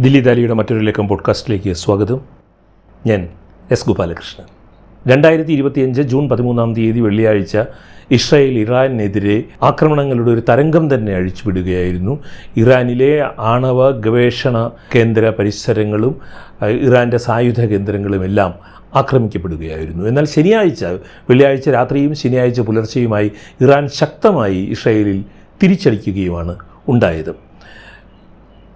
ദില്ലി ദാലിയുടെ മറ്റൊരു ലക്കം പോഡ്കാസ്റ്റിലേക്ക് സ്വാഗതം. ഞാൻ എസ് ഗോപാലകൃഷ്ണൻ. രണ്ടായിരത്തി ഇരുപത്തിയഞ്ച് ജൂൺ പതിമൂന്നാം തീയതി വെള്ളിയാഴ്ച ഇസ്രായേൽ ഇറാനെതിരെ ആക്രമണങ്ങളുടെ ഒരു തരംഗം തന്നെ അഴിച്ചുവിടുകയായിരുന്നു. ഇറാനിലെ ആണവ ഗവേഷണ കേന്ദ്ര പരിസരങ്ങളും ഇറാന്റെ സായുധ കേന്ദ്രങ്ങളുമെല്ലാം ആക്രമിക്കപ്പെടുകയായിരുന്നു. എന്നാൽ ശനിയാഴ്ച വെള്ളിയാഴ്ച രാത്രിയും ശനിയാഴ്ച പുലർച്ചെയുമായി ഇറാൻ ശക്തമായി ഇസ്രായേലിൽ തിരിച്ചടിക്കുകയുമാണ് ഉണ്ടായത്.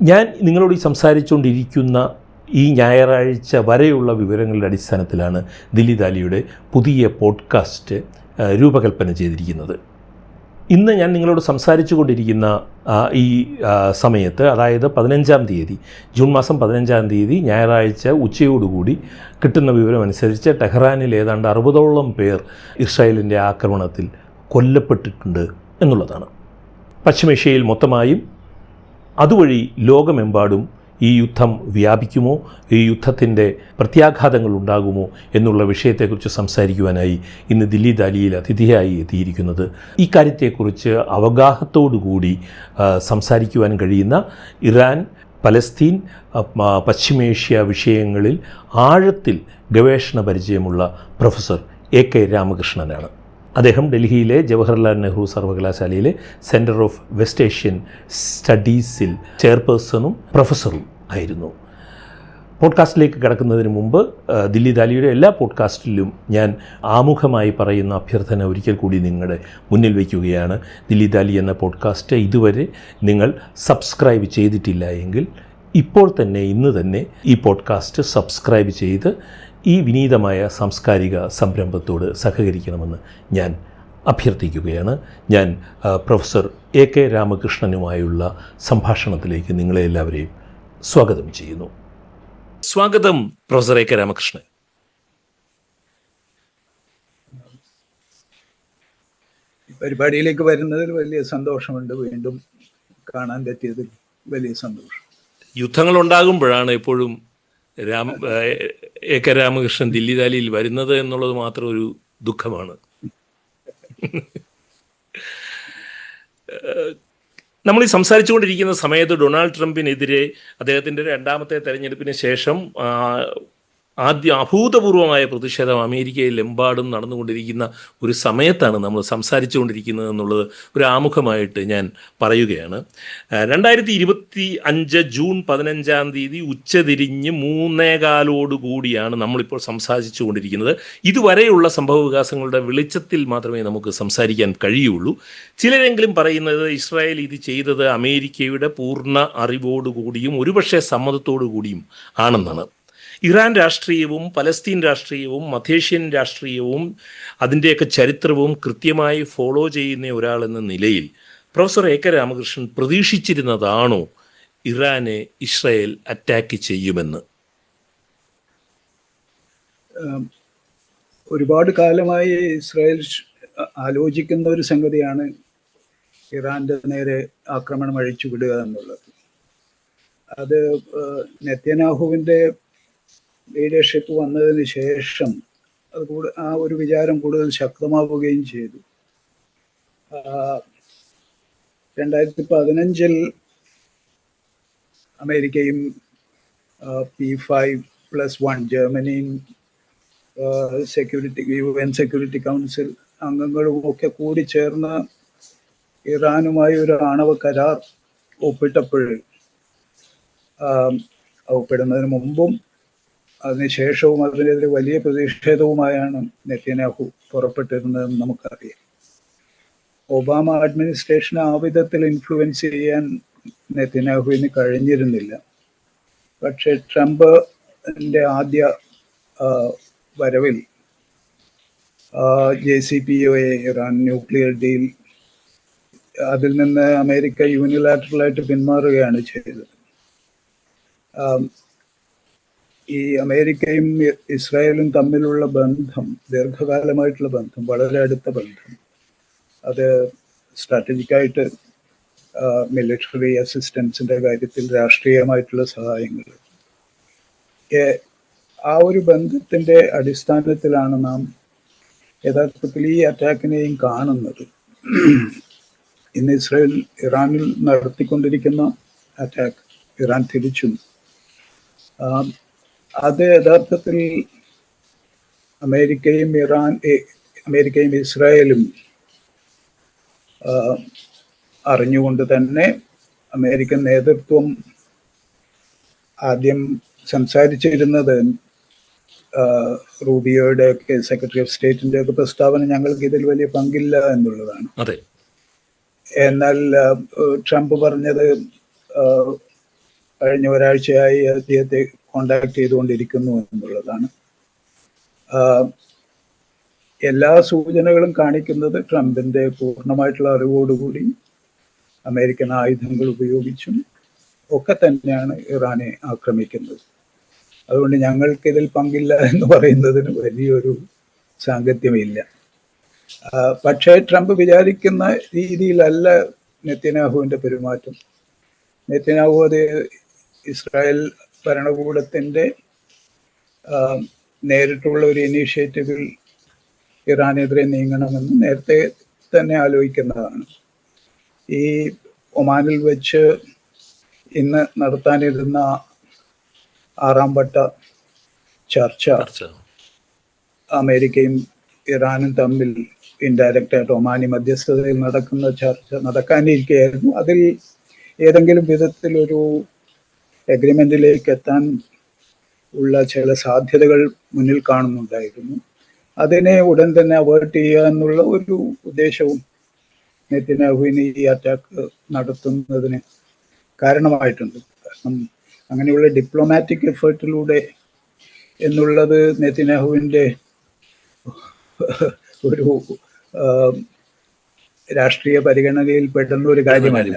ഞാൻ നിങ്ങളോട് ഈ സംസാരിച്ചുകൊണ്ടിരിക്കുന്ന ഈ ഞായറാഴ്ച വരെയുള്ള വിവരങ്ങളുടെ അടിസ്ഥാനത്തിലാണ് ദില്ലി ദാലിയുടെ പുതിയ പോഡ്കാസ്റ്റ് രൂപകൽപ്പന ചെയ്തിരിക്കുന്നത്. ഇന്ന് ഞാൻ നിങ്ങളോട് സംസാരിച്ചു കൊണ്ടിരിക്കുന്ന ഈ സമയത്ത് അതായത് പതിനഞ്ചാം തീയതി ജൂൺ മാസം പതിനഞ്ചാം തീയതി ഞായറാഴ്ച ഉച്ചയോടുകൂടി കിട്ടുന്ന വിവരമനുസരിച്ച് ടെഹ്റാനിൽ ഏതാണ്ട് അറുപതോളം പേർ ഇസ്രായേലിന്റെ ആക്രമണത്തിൽ കൊല്ലപ്പെട്ടിട്ടുണ്ട് എന്നുള്ളതാണ്. പശ്ചിമേഷ്യയിൽ മൊത്തമായും അതുവഴി ലോകമെമ്പാടും ഈ യുദ്ധം വ്യാപിക്കുമോ? ഈ യുദ്ധത്തിന്റെ പ്രത്യാഘാതങ്ങൾ ഉണ്ടാകുമോ? എന്നുള്ള വിഷയത്തെക്കുറിച്ച് സംസാരിക്കുവാനായി ഇന്ന് ദില്ലി ദാലിയിൽ അതിഥിയായി എത്തിയിരിക്കുന്നത്. ഈ കാര്യത്തെക്കുറിച്ച് അവഗാഹത്തോടുകൂടി കൂടി സംസാരിക്കുവാൻ കഴിയുന്ന ഇറാൻ പലസ്തീൻ പശ്ചിമേഷ്യ വിഷയങ്ങളിൽ ആഴത്തിൽ ഗവേഷണ പരിചയമുള്ള പ്രൊഫസർ എ കെ രാമകൃഷ്ണനാണ്. അദ്ദേഹം ഡൽഹിയിലെ ജവഹർലാൽ നെഹ്റു സർവകലാശാലയിലെ സെന്റർ ഓഫ് വെസ്റ്റ് ഏഷ്യൻ സ്റ്റഡീസിൽ ചെയർപേഴ്സണും പ്രൊഫസറും ആയിരുന്നു. പോഡ്കാസ്റ്റിലേക്ക് കിടക്കുന്നതിന് മുമ്പ് ദില്ലി ദാലിയുടെ എല്ലാ പോഡ്കാസ്റ്റിലും ഞാൻ ആമുഖമായി പറയുന്ന അഭ്യർത്ഥന ഒരിക്കൽ കൂടി നിങ്ങളുടെ മുന്നിൽ വയ്ക്കുകയാണ്. ദില്ലി ദാലി എന്ന പോഡ്കാസ്റ്റ് ഇതുവരെ നിങ്ങൾ സബ്സ്ക്രൈബ് ചെയ്തിട്ടില്ല എങ്കിൽ ഇപ്പോൾ തന്നെ ഇന്ന് തന്നെ ഈ പോഡ്കാസ്റ്റ് സബ്സ്ക്രൈബ് ചെയ്ത് ഈ വിനീതമായ സാംസ്കാരിക സംരംഭത്തോട് സഹകരിക്കണമെന്ന് ഞാൻ അഭ്യർത്ഥിക്കുകയാണ്. ഞാൻ പ്രൊഫസർ എ കെ രാമകൃഷ്ണനുമായുള്ള സംഭാഷണത്തിലേക്ക് നിങ്ങളെ എല്ലാവരെയും സ്വാഗതം ചെയ്യുന്നു. സ്വാഗതം പ്രൊഫസർ എ കെ രാമകൃഷ്ണൻ. ഈ പരിപാടിയിലേക്ക് വരുന്നതിൽ വലിയ സന്തോഷമുണ്ട്. വീണ്ടും കാണാൻ പറ്റിയതിൽ വലിയ സന്തോഷം. യുദ്ധങ്ങൾ ഉണ്ടാകുമ്പോഴാണ് എപ്പോഴും രാമ എ കെ രാമകൃഷ്ണൻ ദില്ലി ദാലിയിൽ വരുന്നത് എന്നുള്ളത് മാത്രം ഒരു ദുഃഖമാണ്. നമ്മൾ ഈ സംസാരിച്ചുകൊണ്ടിരിക്കുന്ന സമയത്ത് ഡൊണാൾഡ് ട്രംപിനെതിരെ അദ്ദേഹത്തിന്റെ രണ്ടാമത്തെ തെരഞ്ഞെടുപ്പിന് ശേഷം ആദ്യ അഭൂതപൂർവമായ പ്രതിഷേധം അമേരിക്കയിൽ അമേരിക്കയിലെമ്പാടും നടന്നുകൊണ്ടിരിക്കുന്ന ഒരു സമയത്താണ് നമ്മൾ സംസാരിച്ചു കൊണ്ടിരിക്കുന്നത് എന്നുള്ളത് ഒരു ആമുഖമായിട്ട് ഞാൻ പറയുകയാണ്. രണ്ടായിരത്തി ഇരുപത്തി അഞ്ച് ജൂൺ പതിനഞ്ചാം തീയതി ഉച്ചതിരിഞ്ഞ് മൂന്നേകാലോടുകൂടിയാണ് നമ്മളിപ്പോൾ സംസാരിച്ചു കൊണ്ടിരിക്കുന്നത് ഇതുവരെയുള്ള സംഭവ വികാസങ്ങളുടെ വെളിച്ചത്തിൽ മാത്രമേ നമുക്ക് സംസാരിക്കാൻ കഴിയുള്ളൂ. ചിലരെങ്കിലും പറയുന്നത് ഇസ്രായേൽ ഇത് ചെയ്തത് അമേരിക്കയുടെ പൂർണ അറിവോടുകൂടിയും ഒരുപക്ഷെ സമ്മതത്തോടു കൂടിയും ആണെന്നാണ്. ഇറാൻ രാഷ്ട്രീയവും പലസ്തീൻ രാഷ്ട്രീയവും മധ്യേഷ്യൻ രാഷ്ട്രീയവും അതിന്റെയൊക്കെ ചരിത്രവും കൃത്യമായി ഫോളോ ചെയ്യുന്ന ഒരാൾ എന്ന നിലയിൽ പ്രൊഫസർ എ കെ രാമകൃഷ്ണൻ പ്രതീക്ഷിച്ചിരുന്നതാണോ ഇറാനെ ഇസ്രായേൽ അറ്റാക്ക് ചെയ്യുമെന്ന്? ഒരുപാട് കാലമായി ഇസ്രായേൽ ആലോചിക്കുന്ന ഒരു സംഗതിയാണ് ഇറാന്റെ നേരെ ആക്രമണം അഴിച്ചുവിടുക എന്നുള്ളത്. അത് ഏഹ്, നെത്യനാഹുവിന്റെ ലീഡർഷിപ്പ് വന്നതിന് ശേഷം അത് കൂടുതൽ ആ ഒരു വിചാരം കൂടുതൽ ശക്തമാവുകയും ചെയ്തു. രണ്ടായിരത്തി പതിനഞ്ചിൽ അമേരിക്കയും P five plus one ജർമ്മനിയും security U N security council അംഗങ്ങളും ഒക്കെ കൂടി ചേർന്ന് ഇറാനുമായി ഒരു ആണവ കരാർ ഒപ്പിട്ടപ്പോൾ ഒപ്പിടുന്നതിന് മുമ്പും അതിനുശേഷവും അതിനെതിരെ വലിയ പ്രതിഷേധവുമായാണ് നെത്യനാഹു പുറപ്പെട്ടിരുന്നതെന്ന് നമുക്കറിയാം. ഒബാമ അഡ്മിനിസ്ട്രേഷൻ ആ വിധത്തിൽ ഇൻഫ്ലുവൻസ് ചെയ്യാൻ നെത്യനാഹുവിന് കഴിഞ്ഞിരുന്നില്ല. പക്ഷേ ട്രംപിന്റെ ആദ്യ വരവിൽ J C P O A Iran nuclear deal അതിൽ നിന്ന് അമേരിക്ക യൂണിലാറ്ററലായിട്ട് പിന്മാറുകയാണ് ചെയ്തത്. ഈ അമേരിക്കയും ഇസ്രായേലും തമ്മിലുള്ള ബന്ധം ദീർഘകാലമായിട്ടുള്ള ബന്ധം വളരെ അടുത്ത ബന്ധം. അത് സ്ട്രാറ്റജിക്കായിട്ട് മിലിറ്ററി അസിസ്റ്റൻസിന്റെ കാര്യത്തിൽ രാഷ്ട്രീയമായിട്ടുള്ള സഹായങ്ങൾ. ആ ഒരു ബന്ധത്തിന്റെ അടിസ്ഥാനത്തിലാണ് നാം യഥാർത്ഥത്തിൽ ഈ അറ്റാക്കിനെയും കാണുന്നത്. ഇന്ന് ഇസ്രായേൽ ഇറാനിൽ നടത്തിക്കൊണ്ടിരിക്കുന്ന അറ്റാക്ക് ഇറാൻ തിരിച്ചും അത് യഥാർത്ഥത്തിൽ അമേരിക്കയും ഇറാൻ അമേരിക്കയും ഇസ്രായേലും അറിഞ്ഞുകൊണ്ട് തന്നെ അമേരിക്കൻ നേതൃത്വം ആദ്യം സംസാരിച്ചിരുന്നത് റൂബിയോയുടെ ഒക്കെ സെക്രട്ടറി ഓഫ് സ്റ്റേറ്റിന്റെ ഒക്കെ പ്രസ്താവന ഞങ്ങൾക്ക് ഇതിൽ വലിയ പങ്കില്ല എന്നുള്ളതാണ്. അതെ. എന്നാൽ ട്രംപ് പറഞ്ഞത് കഴിഞ്ഞ ഒരാഴ്ചയായി അദ്ദേഹത്തെ കോണ്ടാക്ട് ചെയ്തുകൊണ്ടിരിക്കുന്നു എന്നുള്ളതാണ്. എല്ലാ സൂചനകളും കാണിക്കുന്നത് ട്രംപിന്റെ പൂർണമായിട്ടുള്ള അറിവോടുകൂടി അമേരിക്കൻ ആയുധങ്ങൾ ഉപയോഗിച്ചും ഒക്കെ തന്നെയാണ് ഇറാനെ ആക്രമിക്കുന്നത്. അതുകൊണ്ട് ഞങ്ങൾക്ക് ഇതിൽ പങ്കില്ല എന്ന് പറയുന്നതിന് വലിയൊരു സാങ്കത്യമില്ല. പക്ഷേ ട്രംപ് വിചാരിക്കുന്ന രീതിയിലല്ല നെത്യനാഹുവിന്റെ പെരുമാറ്റം. നെത്യനാഹു അത് ഇസ്രായേൽ ഭരണകൂടത്തിന്റെ ആ, നേരിട്ടുള്ള ഒരു ഇനീഷ്യേറ്റീവിൽ ഇറാനെതിരെ നീങ്ങണമെന്ന് നേരത്തെ തന്നെ ആലോചിക്കുന്നതാണ്. ഈ ഒമാനിൽ വെച്ച് ഇന്ന് നടത്താനിരുന്ന ആറാം വട്ട ചർച്ച അമേരിക്കയും ഇറാനും തമ്മിൽ ഇൻഡയറക്റ്റ് ആയിട്ട് ഒമാനി മധ്യസ്ഥതയിൽ നടക്കുന്ന ചർച്ച നടക്കാനിരിക്കുകയായിരുന്നു അതിൽ ഏതെങ്കിലും വിധത്തിൽ ഒരു എഗ്രിമെന്റിലേക്ക് എത്താൻ ഉള്ള ചില സാധ്യതകൾ മുന്നിൽ കാണുന്നുണ്ടായിരുന്നു. അതിനെ ഉടൻ തന്നെ അവേർട്ട് ചെയ്യുക എന്നുള്ള ഒരു ഉദ്ദേശവും നെത്തിനാഹുവിന് ഈ അറ്റാക്ക് നടത്തുന്നതിന് കാരണമായിട്ടുണ്ട്. കാരണം അങ്ങനെയുള്ള ഡിപ്ലോമാറ്റിക് എഫേർട്ടിലൂടെ എന്നുള്ളത് നെത്തിനാഹുവിന്റെ ഒരു രാഷ്ട്രീയ പരിഗണനയിൽ പെടുന്ന ഒരു കാര്യമല്ല.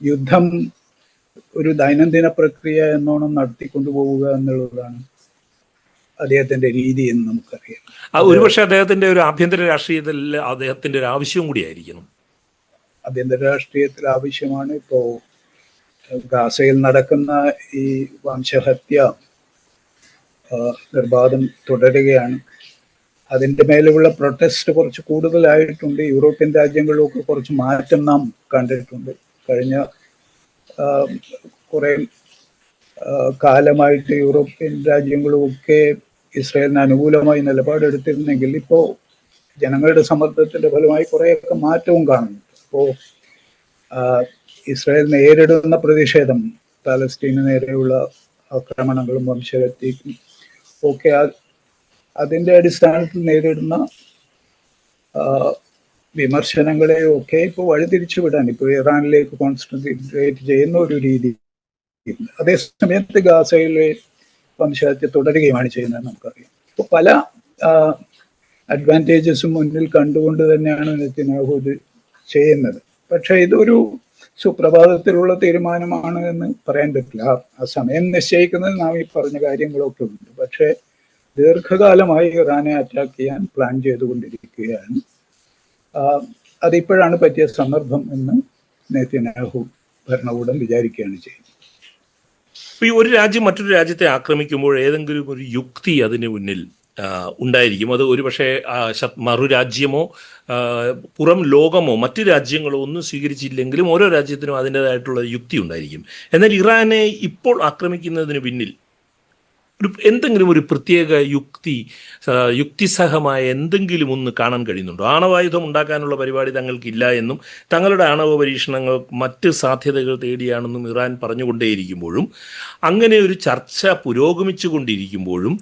യുദ്ധം ഒരു ദൈനംദിന പ്രക്രിയ എന്നോണം നടത്തിക്കൊണ്ടു പോവുക എന്നുള്ളതാണ് അദ്ദേഹത്തിന്റെ രീതി എന്ന് നമുക്കറിയാം. ആ ഒരുപക്ഷെ അദ്ദേഹത്തിന്റെ ഒരു ആഭ്യന്തര രാഷ്ട്രീയത്തിൽ അദ്ദേഹത്തിന്റെ ഒരു ആവശ്യം കൂടിയായിരിക്കണം. ആഭ്യന്തര രാഷ്ട്രീയത്തിൽ ആവശ്യമാണ്. ഇപ്പോ ഗാസയിൽ നടക്കുന്ന ഈ വംശഹത്യ നിർബാധം തുടരുകയാണ്. അതിന്റെ മേലുള്ള പ്രൊട്ടസ്റ്റ് കുറച്ച് കൂടുതലായിട്ടുണ്ട്. യൂറോപ്യൻ രാജ്യങ്ങളിലൊക്കെ കുറച്ച് മാറ്റം നാം കണ്ടിട്ടുണ്ട്. കഴിഞ്ഞ കുറെ കാലമായിട്ട് യൂറോപ്യൻ രാജ്യങ്ങളുമൊക്കെ ഇസ്രായേലിന് അനുകൂലമായി നിലപാടെടുത്തിരുന്നെങ്കിൽ ഇപ്പോൾ ജനങ്ങളുടെ സമ്മർദ്ദത്തിന്റെ ഫലമായി കുറേയൊക്കെ മാറ്റവും കാണുന്നു. അപ്പോൾ ഇസ്രായേൽ നേരിടുന്ന പ്രതിഷേധം പാലസ്തീന് നേരെയുള്ള ആക്രമണങ്ങളും വംശഹത്യക്കും ഒക്കെ അതിന്റെ അടിസ്ഥാനത്തിൽ നേരിടുന്ന ആ, വിമർശനങ്ങളെയും ഒക്കെ ഇപ്പോൾ വഴിതിരിച്ചു വിടാൻ ഇപ്പോൾ ഇറാനിലേക്ക് കോൺസെൻട്രേറ്റ് ചെയ്യുന്ന ഒരു രീതി. അതേസമയത്ത് ഗാസയിലെ വംശഹത്യ തുടരുകയുമാണ് ചെയ്യുന്നത് നമുക്കറിയാം. അപ്പോൾ പല അഡ്വാന്റേജസും മുന്നിൽ കണ്ടുകൊണ്ട് തന്നെയാണ് നെത്തിനാഹു ഇത് ചെയ്യുന്നത്. പക്ഷേ ഇതൊരു സുപ്രഭാതത്തിലുള്ള തീരുമാനമാണ് എന്ന് പറയാൻ പറ്റില്ല. ആ- സമയം നിശ്ചയിക്കുന്നത് നാം ഈ പറഞ്ഞ കാര്യങ്ങളൊക്കെ ഉണ്ട്. പക്ഷേ ദീർഘകാലമായി ഇറാനെ അറ്റാക്ക് ചെയ്യാൻ പ്ലാൻ ചെയ്തുകൊണ്ടിരിക്കുകയാണ്. അതിപ്പോഴാണ് പറ്റിയ സന്ദർഭം എന്ന് നേത്യനാഹു ഭരണകൂടം വിചാരിക്കുകയാണ് ചെയ്യുന്നത്. ഈ ഒരു രാജ്യം മറ്റൊരു രാജ്യത്തെ ആക്രമിക്കുമ്പോൾ ഏതെങ്കിലും ഒരു യുക്തി അതിന് മുന്നിൽ ഉണ്ടായിരിക്കും. അത് ഒരുപക്ഷെ മറുരാജ്യമോ പുറം ലോകമോ മറ്റു രാജ്യങ്ങളോ ഒന്നും സ്വീകരിച്ചില്ലെങ്കിലും ഓരോ രാജ്യത്തിനും അതിന്റെതായിട്ടുള്ള യുക്തി ഉണ്ടായിരിക്കും. എന്നാൽ ഇറാനെ ഇപ്പോൾ ആക്രമിക്കുന്നതിന് പിന്നിൽ ഒരു എന്തെങ്കിലും ഒരു പ്രത്യേക യുക്തി യുക്തിസഹമായ എന്തെങ്കിലും ഒന്ന് കാണാൻ കഴിയുന്നുണ്ടോ? ആണവായുധം ഉണ്ടാക്കാനുള്ള പരിപാടി തങ്ങൾക്കില്ല എന്നും തങ്ങളുടെ ആണവ പരീക്ഷണങ്ങൾ മറ്റ് സാധ്യതകൾ തേടിയാണെന്നും ഇറാൻ പറഞ്ഞുകൊണ്ടേയിരിക്കുമ്പോഴും അങ്ങനെ ഒരു ചർച്ച പുരോഗമിച്ചു കൊണ്ടിരിക്കുമ്പോഴും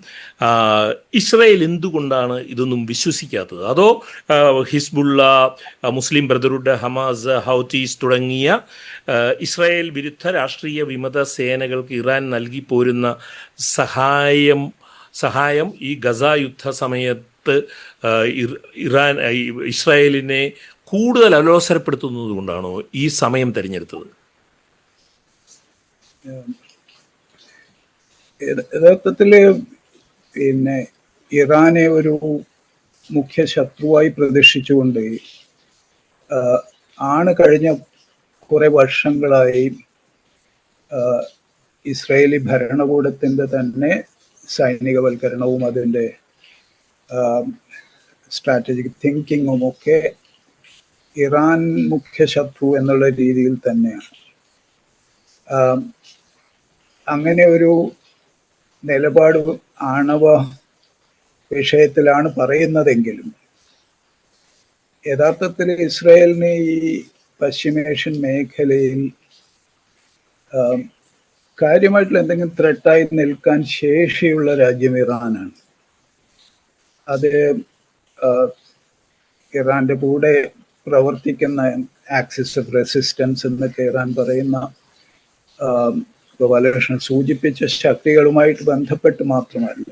ഇസ്രയേൽ എന്തുകൊണ്ടാണ് ഇതൊന്നും വിശ്വസിക്കാത്തത്? അതോ ഹിസ്ബുള്ള മുസ്ലിം ബ്രദറുഡ് ഹമാസ് ഹൗത്തീസ് തുടങ്ങിയ ഇസ്രായേൽ വിരുദ്ധ രാഷ്ട്രീയ വിമത സേനകൾക്ക് ഇറാൻ നൽകി പോരുന്ന സഹായം സഹായം സഹായം ഈ ഗസ യുദ്ധ സമയത്ത് ഇറാൻ ഇസ്രായേലിനെ കൂടുതൽ അലോസരപ്പെടുത്തുന്നത് കൊണ്ടാണോ ഈ സമയം തിരഞ്ഞെടുത്തത്? യഥ- യഥാർത്ഥത്തിൽ പിന്നെ ഇറാനെ ഒരു മുഖ്യ ശത്രുവായി പ്രതീക്ഷിച്ചുകൊണ്ട് ആണ് കഴിഞ്ഞ കുറെ വർഷങ്ങളായി ഇസ്രായേലി ഭരണകൂടത്തിന്റെ തന്നെ സൈനികവൽക്കരണവും അതിന്റെ സ്ട്രാറ്റജിക് തിങ്കിങ്ങും ഒക്കെ ഇറാൻ മുഖ്യ ശത്രു എന്നുള്ള രീതിയിൽ തന്നെയാണ്. അങ്ങനെ ഒരു നിലപാട് ആണവ വിഷയത്തിലാണ് പറയുന്നതെങ്കിലും യഥാർത്ഥത്തിൽ ഇസ്രയേലിനെ ഈ പശ്ചിമേഷ്യൻ മേഖലയിൽ കാര്യമായിട്ടുള്ള എന്തെങ്കിലും ത്രെട്ടായി നിൽക്കാൻ ശേഷിയുള്ള രാജ്യം ഇറാനാണ്. അത് ഇറാന്റെ കൂടെ പ്രവർത്തിക്കുന്ന ആക്സിസ് ഓഫ് റെസിസ്റ്റൻസ് എന്നൊക്കെ ഇറാൻ പറയുന്ന ഗോപാലകൃഷ്ണൻ സൂചിപ്പിച്ച ശക്തികളുമായിട്ട് ബന്ധപ്പെട്ട് മാത്രമല്ല.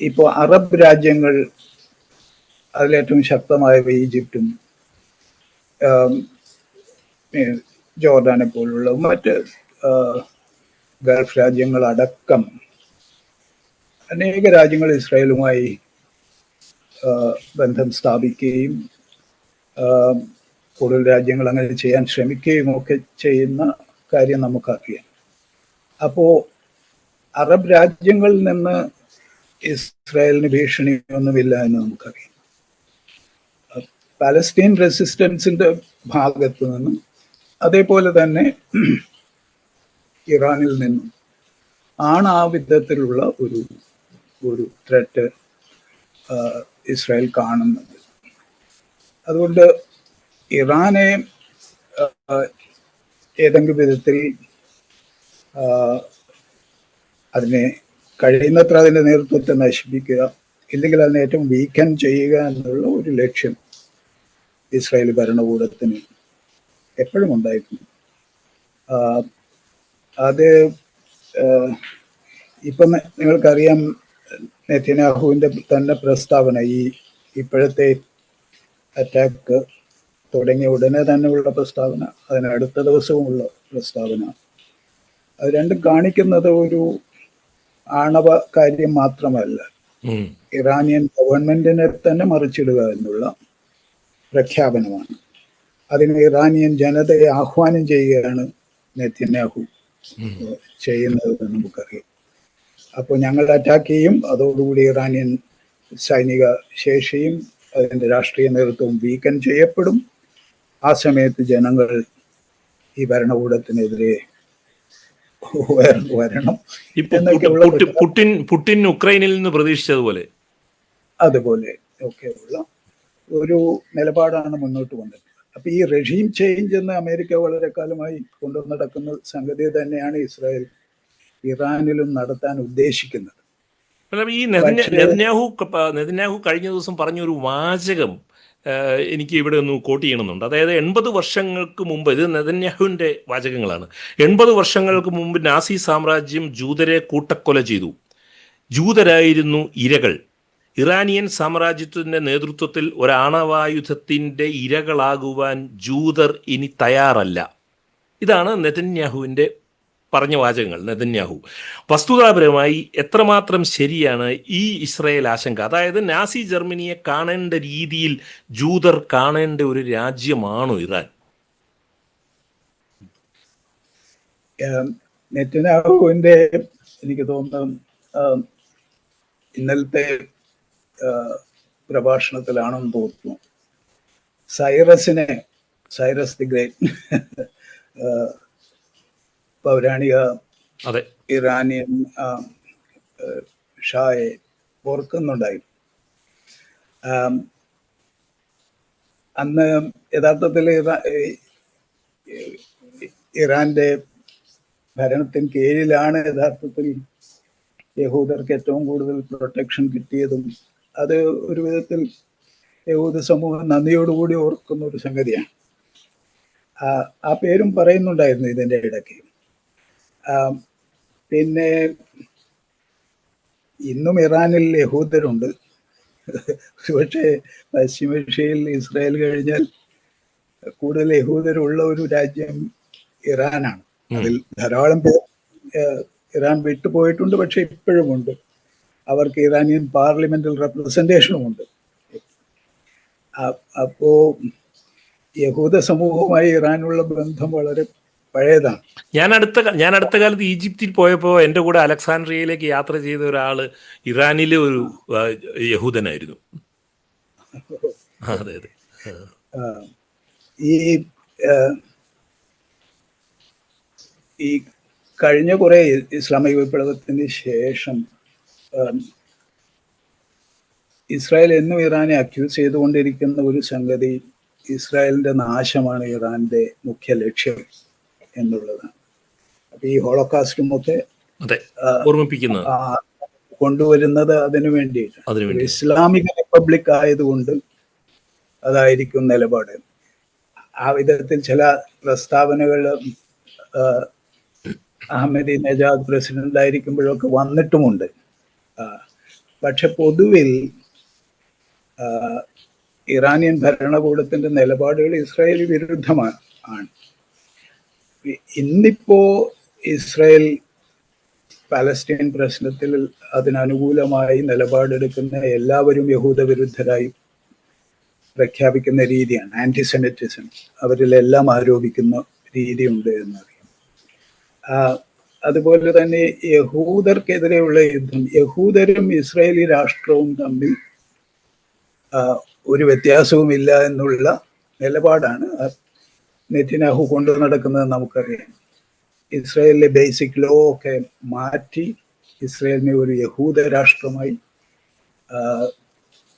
ഇപ്പോൾ അറബ് രാജ്യങ്ങൾ അതിലേറ്റവും ശക്തമായ ഈജിപ്തും. ജോർഡാനെ പോലുള്ള മറ്റ് ഗൾഫ് രാജ്യങ്ങളടക്കം അനേക രാജ്യങ്ങൾ ഇസ്രായേലുമായി ബന്ധം സ്ഥാപിക്കുകയും കൂടുതൽ രാജ്യങ്ങൾ അങ്ങനെ ചെയ്യാൻ ശ്രമിക്കുകയും ഒക്കെ ചെയ്യുന്ന കാര്യം നമുക്കറിയാം. അപ്പോൾ അറബ് രാജ്യങ്ങളിൽ നിന്ന് ഇസ്രായേലിന് ഭീഷണിയൊന്നുമില്ല എന്ന് നമുക്കറിയാം. പാലസ്തീൻ റെസിസ്റ്റൻസിന്റെ ഭാഗത്തു നിന്നും അതേപോലെ തന്നെ ഇറാനിൽ നിന്നും ആണ് ആ വിധത്തിലുള്ള ഒരു ഒരു ത്രെറ്റ് ഇസ്രായേൽ കാണുന്നത്. അതുകൊണ്ട് ഇറാനെ ഏതെങ്കിലും വിധത്തിൽ അതിനെ കഴിയുന്നത്ര അതിന്റെ നേതൃത്വത്തെ നശിപ്പിക്കുക ഇല്ലെങ്കിൽ അതിനെ ഏറ്റവും വീക്കൻ ചെയ്യുക എന്നുള്ള ഒരു ലക്ഷ്യം ഇസ്രായേൽ ഭരണകൂടത്തിന് എപ്പോഴും ഉണ്ടായിട്ടുണ്ട്. അത് ഇപ്പം നിങ്ങൾക്കറിയാം നെത്യനാഹുവിന്റെ തന്നെ പ്രസ്താവന ഈ ഇപ്പോഴത്തെ അറ്റാക്ക് തുടങ്ങിയ ഉടനെ തന്നെ ഉള്ള പ്രസ്താവന അതിനടുത്ത ദിവസവുമുള്ള പ്രസ്താവന. അത് രണ്ടും കാണിക്കുന്നത് ഒരു ആണവ കാര്യം മാത്രമല്ല. ഇറാനിയൻ ഗവൺമെന്റിനെ തന്നെ മറിച്ചിടുക എന്നുള്ള പ്രഖ്യാപനമാണ്. അതിന് ഇറാനിയൻ ജനതയെ ആഹ്വാനം ചെയ്യുകയാണ് നെത്യന്യാഹു ചെയ്യുന്നത് എന്ന് നമുക്കറിയാം. അപ്പോൾ ഞങ്ങൾ അറ്റാക്ക് ചെയ്യും. അതോടുകൂടി ഇറാനിയൻ സൈനിക ശേഷിയും അതിന്റെ രാഷ്ട്രീയ നേതൃത്വവും വീക്കൻ ചെയ്യപ്പെടും. ആ സമയത്ത് ജനങ്ങൾ ഈ ഭരണകൂടത്തിനെതിരെ വരണം. പുട്ടിൻ പുട്ടിൻ ഉക്രൈനിൽ നിന്ന് പ്രതീക്ഷിച്ചതുപോലെ. അതുപോലെ ഒക്കെയുള്ള ഒരു നിലപാടാണ് മുന്നോട്ട് വന്നിട്ടുള്ളത് അപ്പൊ ഈ റെഷീം ചേഞ്ച് എന്ന് അമേരിക്ക വളരെ കാലമായി കൊണ്ടു നടക്കുന്ന സംഗതി തന്നെയാണ് ഇസ്രായേൽ ഇറാനിലും നടത്താൻ ഉദ്ദേശിക്കുന്നത്. ഈ നെതന്യാഹു നെതന്യാഹു കഴിഞ്ഞ ദിവസം പറഞ്ഞൊരു വാചകം എനിക്ക് ഇവിടെ ഒന്ന് കോട്ട് ചെയ്യണമെന്നുണ്ട്. അതായത് എൺപത് വർഷങ്ങൾക്ക് മുമ്പ് ഇത് നെതന്യാഹുവിന്റെ വാചകങ്ങളാണ്. എൺപത് വർഷങ്ങൾക്ക് മുമ്പ് നാസി സാമ്രാജ്യം ജൂതരെ കൂട്ടക്കൊല ചെയ്തു. ജൂതരായിരുന്നു ഇരകൾ. ഇറാനിയൻ സാമ്രാജ്യത്തിന്റെ നേതൃത്വത്തിൽ ഒരാണവായുധത്തിന്റെ ഇരകളാകുവാൻ ജൂതർ ഇനി തയ്യാറല്ല. ഇതാണ് നെതന്യാഹുവിന്റെ പറഞ്ഞ വാചകങ്ങൾ നെതന്യാഹു. വസ്തുതാപരമായി എത്രമാത്രം ശരിയാണ് ഈ ഇസ്രയേൽ ആശങ്ക? അതായത് നാസി ജർമ്മനിയെ കാണേണ്ട രീതിയിൽ ജൂതർ കാണേണ്ട ഒരു രാജ്യമാണോ ഇറാൻ? നെറ്റനാഹുവിന്റെ എനിക്ക് തോന്നുന്നു ഇന്നലത്തെ പ്രഭാഷണത്തിലാണെന്ന് തോന്നുന്നു. സൈറസിനെ സൈറസ് ദി ഗ്രേറ്റ് പൗരാണിക ഇറാനിയൻ ഷായെ ഓർക്കുന്നുണ്ടായിരുന്നു അന്ന് യഥാർത്ഥത്തിൽ ഇറാന്റെ ഭരണത്തിന് കീഴിലാണ് യഥാർത്ഥത്തിൽ യഹൂദർക്ക് ഏറ്റവും കൂടുതൽ പ്രൊട്ടക്ഷൻ കിട്ടിയതും അത് ഒരു വിധത്തിൽ യഹൂദ സമൂഹം നന്ദിയോടുകൂടി ഓർക്കുന്ന ഒരു സംഗതിയാണ്. ആ പേരും പറയുന്നുണ്ടായിരുന്നു ഇതിന്റെ ഇടയ്ക്ക്. പിന്നെ ഇന്നും ഇറാനിൽ യഹൂദരുണ്ട്. പക്ഷേ പശ്ചിമേഷ്യയിൽ ഇസ്രായേൽ കഴിഞ്ഞാൽ കൂടുതൽ യഹൂദരുള്ള ഒരു രാജ്യം ഇറാനാണ്. അതിൽ ധാരാളം പേർ ഇറാൻ വിട്ടുപോയിട്ടുണ്ട് പക്ഷെ ഇപ്പോഴും ഉണ്ട് അവർക്ക് ഇറാനിയൻ പാർലമെന്റൽ റെപ്രസെന്റേഷനും ഉണ്ട് അപ്പോ യഹൂദ സമൂഹവുമായി ഇറാനുള്ള ബന്ധം വളരെ പഴയതാണ്. ഞാൻ അടുത്ത ഞാൻ അടുത്ത കാലത്ത് ഈജിപ്തിൽ പോയപ്പോൾ എന്റെ കൂടെ അലക്സാണ്ട്രിയയിലേക്ക് യാത്ര ചെയ്ത ഒരാൾ ഇറാനിലെ ഒരു യഹൂദനായിരുന്നു. അതെ അതെ. ഈ ഈ കഴിഞ്ഞ കുറെ ഇസ്ലാമിക വിപ്ലവത്തിന് ശേഷം ഇസ്രായേൽ എന്നും ഇറാനെ അക്യൂസ് ചെയ്തുകൊണ്ടിരിക്കുന്ന ഒരു സംഗതി ഇസ്രായേലിന്റെ നാശമാണ് ഇറാന്റെ മുഖ്യ ലക്ഷ്യം എന്നുള്ളതാണ്. അപ്പൊ ഈ ഹോളോകാസ്റ്റും ഒക്കെ ഓർമ്മിപ്പിക്കുന്നത്. കൊണ്ടുവരുന്നത് അതിനു വേണ്ടിയിട്ടാണ് ഇസ്ലാമിക റിപ്പബ്ലിക് ആയതുകൊണ്ട് അതായിരിക്കും നിലപാട്. ആ വിധത്തിൽ ചില പ്രസ്താവനകൾ അഹമ്മദി നജാദ് പ്രസിഡന്റ് ആയിരിക്കുമ്പോഴൊക്കെ വന്നിട്ടുമുണ്ട്. പക്ഷെ പൊതുവിൽ ഇറാനിയൻ ഭരണകൂടത്തിന്റെ നിലപാടുകൾ ഇസ്രായേൽ വിരുദ്ധമാണ് ആണ്. ഇന്നിപ്പോ ഇസ്രായേൽ പാലസ്തീൻ പ്രശ്നത്തിൽ അതിനനുകൂലമായി നിലപാടെടുക്കുന്ന എല്ലാവരും യഹൂദ വിരുദ്ധരായി പ്രഖ്യാപിക്കുന്ന രീതിയാണ് ആന്റിസെമിറ്റിസം അവരിലെല്ലാം ആരോപിക്കുന്ന രീതിയുണ്ട് എന്നറിയാം. അതുപോലെ തന്നെ യഹൂദർക്കെതിരെയുള്ള യുദ്ധം. യഹൂദരും ഇസ്രായേലി രാഷ്ട്രവും തമ്മിൽ ഒരു വ്യത്യാസവുമില്ല എന്നുള്ള നിലപാടാണ് നെറ്റിനാഹു കൊണ്ടു നടക്കുന്നത് നമുക്കറിയാം. ഇസ്രായേലിലെ ബേസിക് ലോ ഒക്കെ മാറ്റി ഇസ്രായേലിനെ ഒരു യഹൂദ രാഷ്ട്രമായി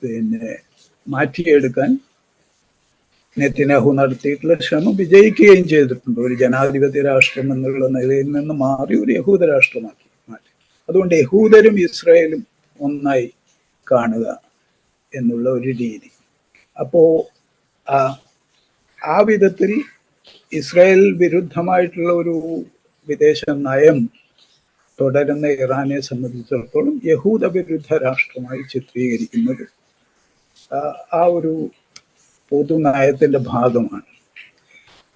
പിന്നെ മാറ്റിയെടുക്കാൻ നെറ്റിനാഹു നടത്തിയിട്ടുള്ള ശ്രമം വിജയിക്കുകയും ചെയ്തിട്ടുണ്ട്. ഒരു ജനാധിപത്യ രാഷ്ട്രം എന്നുള്ള നിലയിൽ നിന്ന് മാറി ഒരു യഹൂദ രാഷ്ട്രമാക്കി മാറ്റി. അതുകൊണ്ട് യഹൂദരും ഇസ്രായേലും ഒന്നായി കാണുക എന്നുള്ള ഒരു രീതി. അപ്പോ ആ ആ വിധത്തിൽ ഇസ്രായേൽ വിരുദ്ധമായിട്ടുള്ള ഒരു വിദേശ നയം തുടരുന്ന ഇറാനെ സംബന്ധിച്ചിടത്തോളം യഹൂദ വിരുദ്ധ രാഷ്ട്രമായി ചിത്രീകരിക്കുന്നത് ആ ഒരു പൊതു നയത്തിന്റെ ഭാഗമാണ്.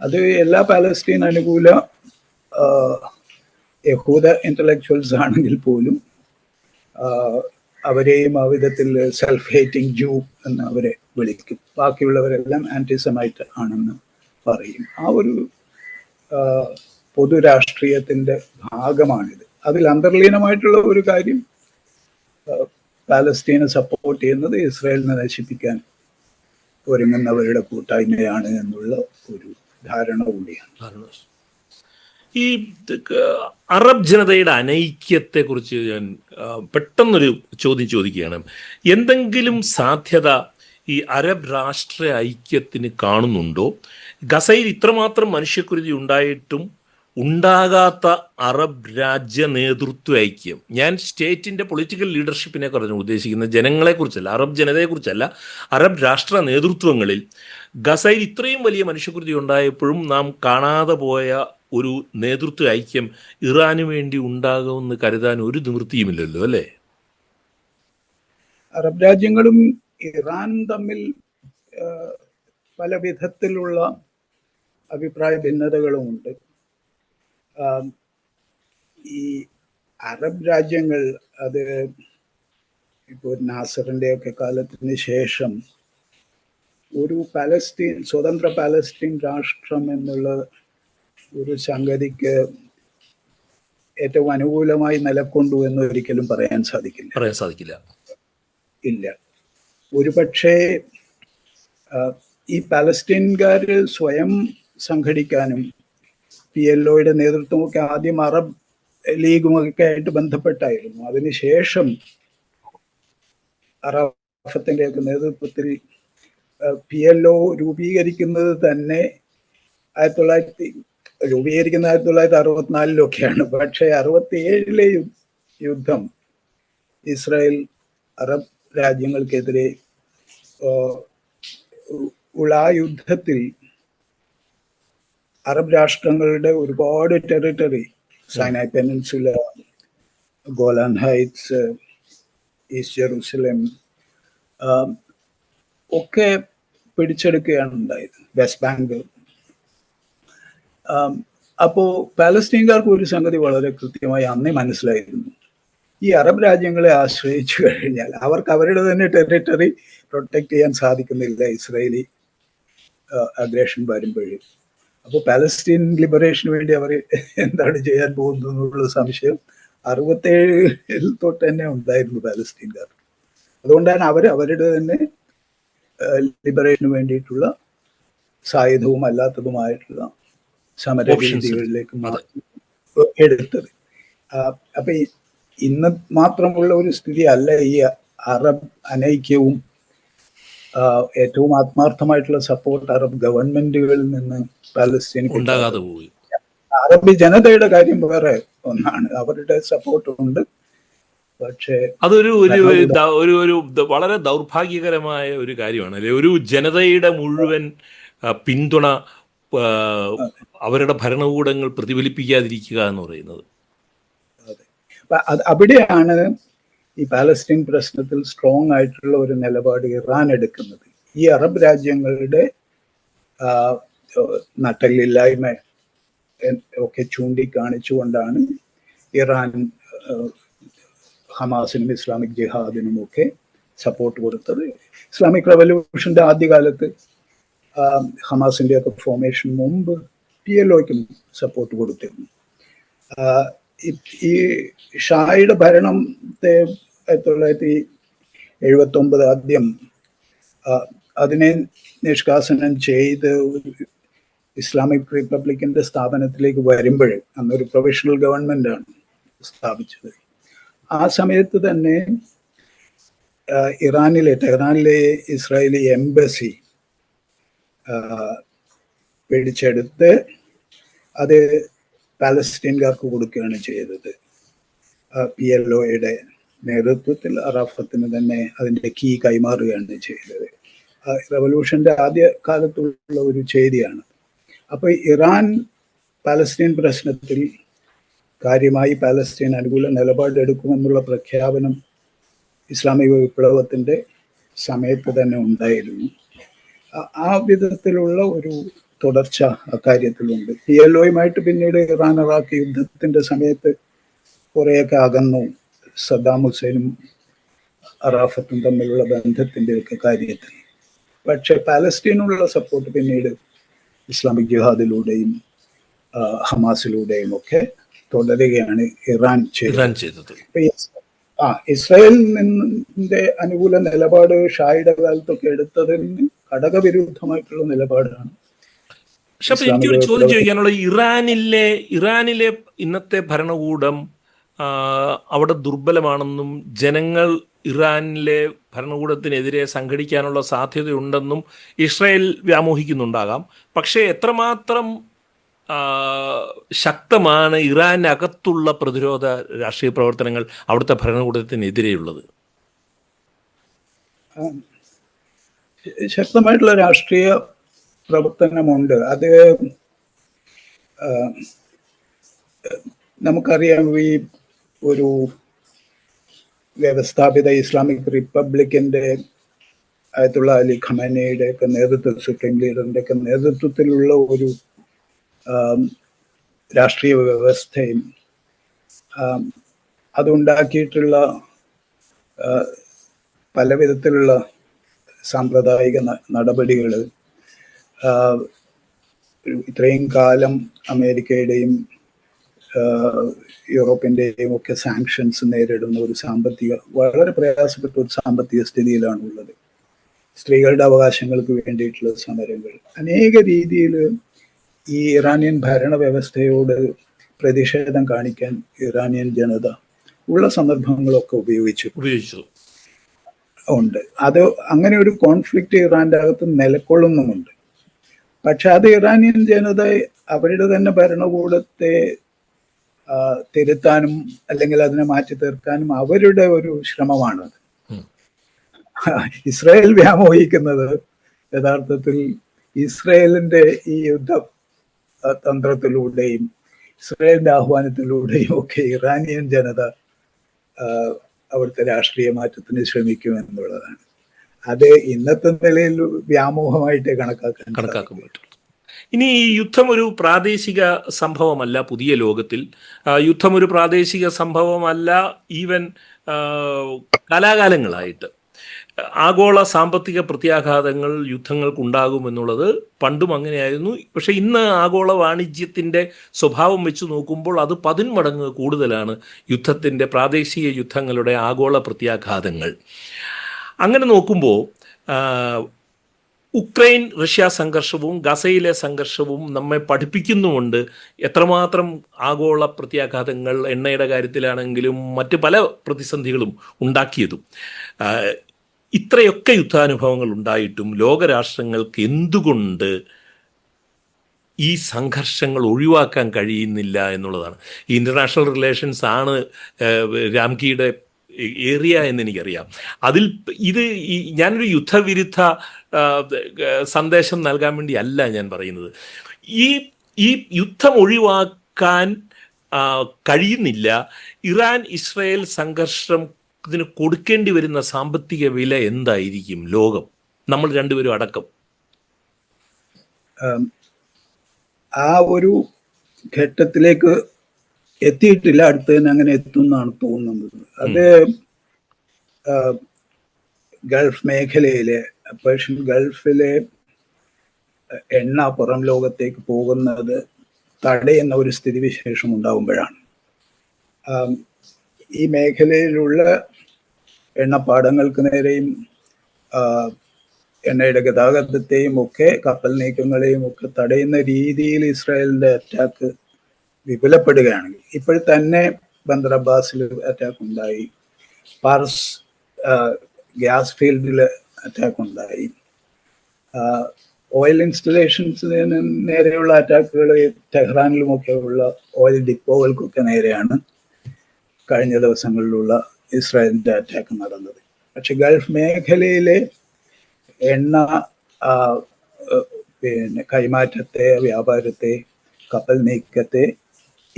അത് എല്ലാ പാലസ്തീൻ അനുകൂല യഹൂദ ഇന്റലക്ച്വൽസ് ആണെങ്കിൽ പോലും അവരെയും ആ വിധത്തിൽ സെൽഫ് ഹേറ്റിംഗ് ജൂ എന്ന് അവരെ വിളിക്കും. ബാക്കിയുള്ളവരെല്ലാം ആന്റിസമായിട്ട് ആണെന്ന് പറയും. ആ ഒരു പൊതുരാഷ്ട്രീയത്തിന്റെ ഭാഗമാണിത്. അതിൽ അന്തർലീനമായിട്ടുള്ള ഒരു കാര്യം പാലസ്തീനെ സപ്പോർട്ട് ചെയ്യുന്നത് ഇസ്രായേലിനെ നശിപ്പിക്കാൻ ഒരുങ്ങുന്നവരുടെ കൂട്ടായ്മയാണ് എന്നുള്ള ഒരു ധാരണ കൂടിയാണ്. ഈ അറബ് ജനതയുടെ അനൈക്യത്തെ കുറിച്ച് ഞാൻ പെട്ടെന്നൊരു ചോദ്യം ചോദിക്കുകയാണ്. എന്തെങ്കിലും സാധ്യത ഈ അറബ് രാഷ്ട്ര ഐക്യത്തിന് കാണുന്നുണ്ടോ? ഗസയിൽ ഇത്രമാത്രം മനുഷ്യക്കുരുതി ഉണ്ടായിട്ടും ഉണ്ടാകാത്ത അറബ് രാജ്യ നേതൃത്വ ഐക്യം ഞാൻ സ്റ്റേറ്റിന്റെ പൊളിറ്റിക്കൽ ലീഡർഷിപ്പിനെ പറഞ്ഞു ഉദ്ദേശിക്കുന്നത് ജനങ്ങളെക്കുറിച്ചല്ല അറബ് ജനതയെക്കുറിച്ചല്ല അറബ് രാഷ്ട്ര നേതൃത്വങ്ങളിൽ ഗസയിൽ ഇത്രയും വലിയ മനുഷ്യകൃതി ഉണ്ടായപ്പോഴും നാം കാണാതെ പോയ ഒരു നേതൃത്വ ഐക്യം ഇറാനു വേണ്ടി ഉണ്ടാകുമെന്ന് കരുതാൻ ഒരു നിവൃത്തിയുമില്ലല്ലോ അല്ലേ? അറബ് രാജ്യങ്ങളും ഇറാൻ തമ്മിൽ പല വിധത്തിലുള്ള അഭിപ്രായ ഭിന്നതകളുമുണ്ട്. ഈ അറബ് രാജ്യങ്ങൾ അത് ഇപ്പോൾ നാസറിന്റെ ഒക്കെ കാലത്തിന് ശേഷം ഒരു പാലസ്തീൻ സ്വതന്ത്ര പാലസ്തീൻ രാഷ്ട്രം എന്നുള്ള ഒരു സംഗതിക്ക് ഏറ്റവും അനുകൂലമായി നിലക്കൊണ്ടു എന്ന് ഒരിക്കലും പറയാൻ സാധിക്കില്ല. പറയാൻ സാധിക്കില്ല. ഇല്ല. ഒരുപക്ഷെ ഈ പാലസ്തീൻകാർ സ്വയം സംഘടിക്കാനും പി എൽ ഒയുടെ നേതൃത്വമൊക്കെ ആദ്യം അറബ് ലീഗുമൊക്കെ ആയിട്ട് ബന്ധപ്പെട്ടായിരുന്നു. അതിനുശേഷം അറാഫത്തിന്റെ ഒക്കെ നേതൃത്വത്തിൽ പി എൽ ഒ രൂപീകരിക്കുന്നത് തന്നെ ആയിരത്തി തൊള്ളായിരത്തി രൂപീകരിക്കുന്ന ആയിരത്തി തൊള്ളായിരത്തി അറുപത്തിനാലിലൊക്കെയാണ്. പക്ഷേ അറുപത്തിയേഴിലെ യുദ്ധം ഇസ്രായേൽ അറബ് രാജ്യങ്ങൾക്കെതിരെ ഉള്ള ആ യുദ്ധത്തിൽ അറബ് രാഷ്ട്രങ്ങളുടെ ഒരുപാട് territory Sinai Peninsula Golan Heights East Jerusalem ഒക്കെ പിടിച്ചെടുക്കുകയാണ് ഉണ്ടായത്. വെസ്റ്റ് ബാങ്ക് ആം, അപ്പോ പാലസ്തീൻകാർക്ക് ഒരു സംഗതി വളരെ കൃത്യമായി അന്നേ മനസ്സിലായിരുന്നു. ഈ അറബ് രാജ്യങ്ങളെ ആശ്രയിച്ചു കഴിഞ്ഞാൽ അവർക്ക് അവരുടെ തന്നെ ടെറിട്ടറി പ്രൊട്ടക്ട് ചെയ്യാൻ സാധിക്കുന്നില്ല ഇസ്രയേലി അഗ്രേഷൻ വരുമ്പോഴും. അപ്പോൾ പാലസ്തീൻ ലിബറേഷന് വേണ്ടി അവർ എന്താണ് ചെയ്യാൻ പോകുന്നത് എന്നുള്ള സംശയം അറുപത്തേഴിൽ തൊട്ട് തന്നെ ഉണ്ടായിരുന്നു പാലസ്തീൻകാർ അതുകൊണ്ടാണ് അവർ അവരുടെ തന്നെ ലിബറേഷന് വേണ്ടിയിട്ടുള്ള സായുധവും അല്ലാത്തതുമായിട്ടുള്ള സമര Options. രീതികളിലേക്ക് മാറി എടുത്തത് അപ്പൊ ഇന്ന് മാത്രമുള്ള ഒരു സ്ഥിതി അല്ല ഈ അറബ് അനൈക്യവും ഏറ്റവും ആത്മാർത്ഥമായിട്ടുള്ള സപ്പോർട്ട് അറബ് ഗവൺമെന്റുകളിൽ നിന്ന് പാലസ്തീൻ ഉണ്ടാകാതെ പോയി. അറബ് ജനതയുടെ കാര്യം വേറെ ഒന്നാണ്. അവരുടെ സപ്പോർട്ട് ഉണ്ട്. പക്ഷേ അതൊരു ഒരു ഒരു ഒരു വളരെ ദൗർഭാഗ്യകരമായ ഒരു കാര്യമാണ്. അല്ലെ ഒരു ജനതയുടെ മുഴുവൻ പിന്തുണ അവരുടെ ഭരണകൂടങ്ങൾ പ്രതിഫലിപ്പിക്കാതിരിക്കുക എന്ന് പറയുന്നത്. അവിടെയാണ് ഈ പാലസ്തീൻ പ്രശ്നത്തിൽ സ്ട്രോങ് ആയിട്ടുള്ള ഒരു നിലപാട് ഇറാൻ എടുക്കുന്നത്. ഈ അറബ് രാജ്യങ്ങളുടെ നട്ടലില്ലായ്മ ഒക്കെ ചൂണ്ടിക്കാണിച്ചുകൊണ്ടാണ് ഇറാൻ ഹമാസിനും ഇസ്ലാമിക് ജിഹാദിനും ഒക്കെ സപ്പോർട്ട് കൊടുത്തത്. ഇസ്ലാമിക് റവല്യൂഷന്റെ ആദ്യകാലത്ത് ഹമാസിന്റെ ഒക്കെ ഫോർമേഷൻ മുമ്പ് പി എൽ ഒക്കും സപ്പോർട്ട് കൊടുത്തിരുന്നു. ഈ- ഷായുടെ ഭരണത്തെ ആയിരത്തി തൊള്ളായിരത്തി എഴുപത്തി ഒമ്പത് ആദ്യം അതിനെ നിഷ്കാസനം ചെയ്ത് ഇസ്ലാമിക് റിപ്പബ്ലിക്കിന്റെ സ്ഥാപനത്തിലേക്ക് വരുമ്പോൾ അന്നൊരു പ്രൊഫഷണൽ ഗവൺമെന്റ് ആണ് സ്ഥാപിച്ചത്. ആ സമയത്ത് തന്നെ ഇറാനിലെ ടെഹ്റാനിലെ ഇസ്രായേലി എംബസി പിടിച്ചെടുത്ത് അത് പാലസ്തീൻകാർക്ക് കൊടുക്കുകയാണ് ചെയ്തത്. പി എൽ ഒയുടെ നേതൃത്വത്തിൽ അറാഫത്തിന് തന്നെ അതിന്റെ കീ കൈമാറുകയാണ് ചെയ്തത്. ആ, റവല്യൂഷന്റെ ആദ്യ കാലത്തുള്ള ഒരു ചെയ്തിയാണ്. അപ്പോൾ ഇറാൻ പാലസ്തീൻ പ്രശ്നത്തിൽ കാര്യമായി പാലസ്തീൻ അനുകൂല നിലപാടെടുക്കുമെന്നുള്ള പ്രഖ്യാപനം ഇസ്ലാമിക വിപ്ലവത്തിന്റെ സമയത്ത് തന്നെ ഉണ്ടായിരുന്നു. ആ വിധത്തിലുള്ള ഒരു തുടർച്ച അക്കാര്യത്തിലുണ്ട് പി എൽ ഒയുമായിട്ട് പിന്നീട് ഇറാൻ ഇറാഖ് യുദ്ധത്തിന്റെ സമയത്ത് കുറേയൊക്കെ അകന്നു. സദ്ദാം ഹുസൈനും അറാഫത്തും തമ്മിലുള്ള ബന്ധത്തിന്റെ ഒക്കെ കാര്യത്തിൽ. പക്ഷെ പാലസ്തീനുള്ള സപ്പോർട്ട് പിന്നീട് ഇസ്ലാമിക് ജിഹാദിലൂടെയും ഹമാസിലൂടെയും ഒക്കെ തുടരുകയാണ് ഇറാൻ ചെയ്തത്. ഇറാൻ ചെയ്തത്. ആ ഇസ്രായേലിൽ നിന്നിന്റെ അനുകൂല നിലപാട് ഷായുടെ കാലത്തൊക്കെ എടുത്തതിന് ഘടകവിരുദ്ധമായിട്ടുള്ള നിലപാടാണ് പക്ഷെ അപ്പൊ എനിക്കൊരു ചോദ്യം ചോദിക്കാനുള്ള ഇറാനിലെ ഇറാനിലെ ഇന്നത്തെ ഭരണകൂടം അവിടെ ദുർബലമാണെന്നും ജനങ്ങൾ ഇറാനിലെ ഭരണകൂടത്തിനെതിരെ സംഘടിക്കാനുള്ള സാധ്യതയുണ്ടെന്നും ഇസ്രായേൽ വ്യാമോഹിക്കുന്നുണ്ടാകാം. പക്ഷേ എത്രമാത്രം ശക്തമാണ് ഇറാനകത്തുള്ള പ്രതിരോധ രാഷ്ട്രീയ പ്രവർത്തനങ്ങൾ അവിടുത്തെ ഭരണകൂടത്തിനെതിരെയുള്ളത്? ശക്തമായിട്ടുള്ള രാഷ്ട്രീയ പ്രവർത്തനമുണ്ട്. അത് നമുക്കറിയാം ഈ ഒരു വ്യവസ്ഥാപിത ഇസ്ലാമിക് റിപ്പബ്ലിക്കിന്റെ ആയത്തുള്ള അലി ഖമനയുടെ ഒക്കെ നേതൃത്വം സുപ്രീം ലീഡറിന്റെ ഒക്കെ നേതൃത്വത്തിലുള്ള ഒരു രാഷ്ട്രീയ വ്യവസ്ഥയും അതുണ്ടാക്കിയിട്ടുള്ള പല വിധത്തിലുള്ള സാമ്പ്രദായിക നടപടികൾ ഇത്രയും കാലം അമേരിക്കയുടെയും യൂറോപ്പിന്റെയും ഒക്കെ സാങ്ഷൻസ് നേരിടുന്ന ഒരു സാമ്പത്തിക വളരെ പ്രയാസപ്പെട്ട ഒരു സാമ്പത്തിക സ്ഥിതിയിലാണ് ഉള്ളത് സ്ത്രീകളുടെ അവകാശങ്ങൾക്ക് വേണ്ടിയിട്ടുള്ള സമരങ്ങൾ. അനേക രീതിയിൽ ഈ ഇറാനിയൻ ഭരണ വ്യവസ്ഥയോട് പ്രതിഷേധം കാണിക്കാൻ ഇറാനിയൻ ജനത ഉള്ള സന്ദർഭങ്ങളൊക്കെ ഉപയോഗിച്ചു. ഉപയോഗിച്ചു. ഉണ്ട്. അത് അങ്ങനെ ഒരു കോൺഫ്ലിക്റ്റ് ഇറാന്റെ അകത്ത് നിലക്കൊള്ളുന്നുമുണ്ട്. പക്ഷെ അത് ഇറാനിയൻ ജനത അവരുടെ തന്നെ ഭരണകൂടത്തെ തിരുത്താനും അല്ലെങ്കിൽ അതിനെ മാറ്റി തീർക്കാനും അവരുടെ ഒരു ശ്രമമാണ്. ഇസ്രായേൽ വ്യാമോഹിക്കുന്നത് യഥാർത്ഥത്തിൽ ഇസ്രായേലിന്റെ ഈ യുദ്ധ തന്ത്രത്തിലൂടെയും ഇസ്രായേലിന്റെ ആഹ്വാനത്തിലൂടെയും ഒക്കെ ഇറാനിയൻ ജനത അവിടുത്തെ രാഷ്ട്രീയ മാറ്റത്തിന് ശ്രമിക്കുമെന്നുള്ളതാണ് അത് ഇന്നത്തെ നിലയിൽ വ്യാമോഹമായിട്ട് കണക്കാക്കാൻ കണക്കാക്കാൻ പറ്റും. ഇനി ഈ യുദ്ധം ഒരു പ്രാദേശിക സംഭവമല്ല പുതിയ ലോകത്തിൽ. യുദ്ധം ഒരു പ്രാദേശിക സംഭവമല്ല ഈവൻ കലാകാലങ്ങളായിട്ട്. ആഗോള സാമ്പത്തിക പ്രത്യാഘാതങ്ങൾ യുദ്ധങ്ങൾക്കുണ്ടാകുമെന്നുള്ളത് പണ്ടും അങ്ങനെയായിരുന്നു. പക്ഷേ ഇന്ന് ആഗോള വാണിജ്യത്തിന്റെ സ്വഭാവം വെച്ച് നോക്കുമ്പോൾ അത് പതിന്മടങ്ങ് കൂടുതലാണ് യുദ്ധത്തിന്റെ പ്രാദേശിക യുദ്ധങ്ങളുടെ ആഗോള പ്രത്യാഘാതങ്ങൾ. അങ്ങനെ നോക്കുമ്പോൾ ഉക്രൈൻ റഷ്യ സംഘർഷവും ഗസയിലെ സംഘർഷവും നമ്മെ പഠിപ്പിക്കുന്നുമുണ്ട്. എത്രമാത്രം ആഗോള പ്രത്യാഘാതങ്ങൾ എണ്ണയുടെ കാര്യത്തിലാണെങ്കിലും മറ്റ് പല പ്രതിസന്ധികളും ഉണ്ടാക്കിയതും. ഇത്രയൊക്കെ യുദ്ധാനുഭവങ്ങൾ ഉണ്ടായിട്ടും ലോകരാഷ്ട്രങ്ങൾക്ക് എന്തുകൊണ്ട് ഈ സംഘർഷങ്ങൾ ഒഴിവാക്കാൻ കഴിയുന്നില്ല എന്നുള്ളതാണ്. ഈ ഇന്റർനാഷണൽ റിലേഷൻസ് ആണ് രാംകിയുടെ ഏറിയ എന്ന് എനിക്കറിയാം അതിൽ ഇത് ഞാനൊരു യുദ്ധവിരുദ്ധ സന്ദേശം നൽകാൻ വേണ്ടി അല്ല ഞാൻ പറയുന്നത്. ഈ ഈ യുദ്ധം ഒഴിവാക്കാൻ കഴിയുന്നില്ല. ഇറാൻ ഇസ്രായേൽ സംഘർഷം ഇതിന് കൊടുക്കേണ്ടി വരുന്ന സാമ്പത്തിക വില എന്തായിരിക്കും ലോകം? നമ്മൾ രണ്ടുപേരും അടക്കം. ആ ഒരു ഘട്ടത്തിലേക്ക് എത്തിയിട്ടില്ല അടുത്ത് തന്നെ അങ്ങനെ എത്തും എന്നാണ് തോന്നുന്നത് അത് ഗൾഫ് മേഖലയിലെ പേർഷ്യൻ ഗൾഫിലെ എണ്ണ പുറം ലോകത്തേക്ക് പോകുന്നത് തടയുന്ന ഒരു സ്ഥിതിവിശേഷം ഉണ്ടാകുമ്പോഴാണ് ഈ മേഖലയിലുള്ള എണ്ണപ്പാടങ്ങൾക്ക് നേരെയും എണ്ണയുടെ ഗതാഗതത്തെയും ഒക്കെ കപ്പൽ നീക്കങ്ങളെയും ഒക്കെ തടയുന്ന രീതിയിൽ ഇസ്രായേലിന്റെ അറ്റാക്ക് വിപുലപ്പെടുകയാണെങ്കിൽ ഇപ്പോൾ തന്നെ ബന്ദർ അബ്ബാസിൽ അറ്റാക്ക് ഉണ്ടായി പാർസ് ഗ്യാസ് ഫീൽഡിൽ അറ്റാക്ക് ഉണ്ടായി. ഓയിൽ ഇൻസ്റ്റലേഷൻസിന് നേരെയുള്ള അറ്റാക്കുകൾ ടെഹ്റാനിലുമൊക്കെ ഉള്ള ഓയിൽ ഡിപ്പോകൾക്കൊക്കെ നേരെയാണ് കഴിഞ്ഞ ദിവസങ്ങളിലുള്ള ഇസ്രായേലിന്റെ അറ്റാക്ക് നടന്നത്. പക്ഷെ ഗൾഫ് മേഖലയിലെ എണ്ണ പിന്നെ കൈമാറ്റത്തെ വ്യാപാരത്തെ കപ്പൽ നീക്കത്തെ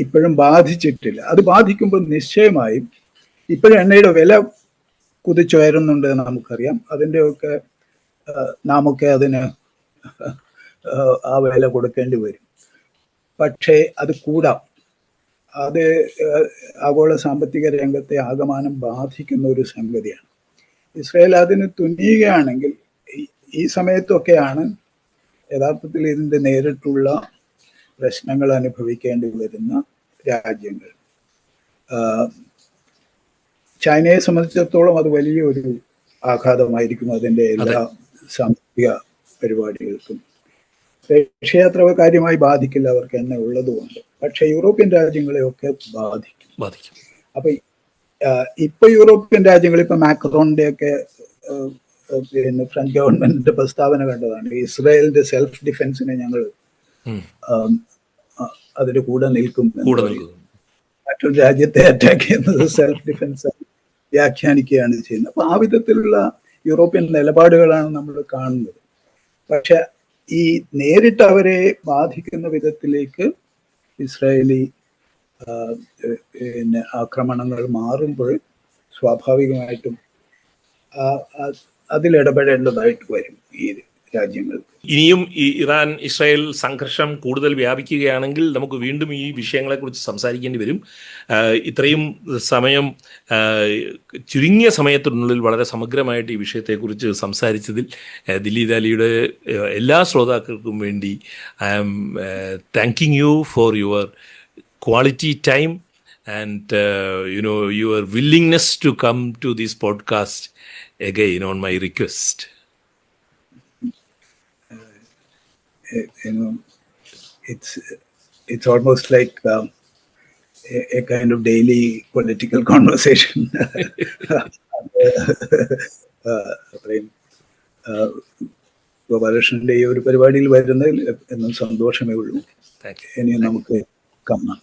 ഇപ്പോഴും ബാധിച്ചിട്ടില്ല. അത് ബാധിക്കുമ്പോൾ നിശ്ചയമായും ഇപ്പോഴും എണ്ണയുടെ വില കുതിച്ചുയരുന്നുണ്ട് എന്ന് നമുക്കറിയാം. അതിന്റെയൊക്കെ നാമൊക്കെ അതിന് ആ, വില കൊടുക്കേണ്ടി വരും. പക്ഷേ അത് കൂടാം. അത് ആഗോള സാമ്പത്തിക രംഗത്തെ ആകമാനം ബാധിക്കുന്ന ഒരു സംഗതിയാണ്. ഇസ്രായേൽ അതിന് തുനിയുകയാണെങ്കിൽ ഈ സമയത്തൊക്കെയാണ് യഥാർത്ഥത്തിൽ ഇതിന്റെ നേരിട്ടുള്ള പ്രശ്നങ്ങൾ അനുഭവിക്കേണ്ടി വരുന്ന രാജ്യങ്ങൾ. ചൈനയെ സംബന്ധിച്ചിടത്തോളം അത് വലിയൊരു ആഘാതമായിരിക്കും അതിന്റെ എല്ലാ സാമ്പത്തിക പരിപാടികൾക്കും. റഷ്യ കാര്യമായി ബാധിക്കില്ല അവർക്ക് എന്നെ ഉള്ളതുകൊണ്ട്. പക്ഷെ യൂറോപ്യൻ രാജ്യങ്ങളെയൊക്കെ ബാധിക്കും. ബാധിക്കും. അപ്പൊ ഇപ്പൊ യൂറോപ്യൻ രാജ്യങ്ങൾ ഇപ്പൊ മാക്രോണിന്റെ ഒക്കെ പിന്നെ ഫ്രഞ്ച് ഗവൺമെന്റിന്റെ പ്രസ്താവന കണ്ടതാണ്. ഇസ്രായേലിന്റെ സെൽഫ് ഡിഫെൻസിനെ ഞങ്ങൾ. അതിന്റെ കൂടെ നിൽക്കും മറ്റൊരു രാജ്യത്തെ അറ്റാക്ക് ചെയ്യുന്നത് സെൽഫ് ഡിഫൻസ് വ്യാഖ്യാനിക്കുകയാണ് ചെയ്യുന്നത്. അപ്പൊ ആ വിധത്തിലുള്ള യൂറോപ്യൻ നിലപാടുകളാണ് നമ്മൾ കാണുന്നത്. പക്ഷെ ഈ നേരിട്ട് അവരെ ബാധിക്കുന്ന വിധത്തിലേക്ക് ഇസ്രായേലി പിന്നെ ആക്രമണങ്ങൾ മാറുമ്പോൾ സ്വാഭാവികമായിട്ടും അതിലിടപെടേണ്ടതായിട്ട് വരും ഈ രാജ്യങ്ങൾക്ക്. ഇനിയും ഈ ഇറാൻ ഇസ്രായേൽ സംഘർഷം കൂടുതൽ വ്യാപിക്കുകയാണെങ്കിൽ നമുക്ക് വീണ്ടും ഈ വിഷയങ്ങളെക്കുറിച്ച് സംസാരിക്കേണ്ടി വരും. ഇത്രയും സമയം ചുരുങ്ങിയ സമയത്തിനുള്ളിൽ വളരെ സമഗ്രമായിട്ട് ഈ വിഷയത്തെക്കുറിച്ച് സംസാരിച്ചതിൽ ദില്ലി ദാലിയുടെ എല്ലാ ശ്രോതാക്കൾക്കും വേണ്ടി I am thanking you for your quality time and uh, you know your willingness to come to this podcast on my request you know, it's it's almost like um, a, a kind of daily political conversation. uh, ഗോപാലകൃഷ്ണന്റെ ഈ ഒരു പരിപാടിയിൽ വരുന്നതിൽ എന്നും സന്തോഷമേ ഉള്ളൂ thank you ഇനി നമുക്ക് കാണാം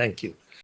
thank you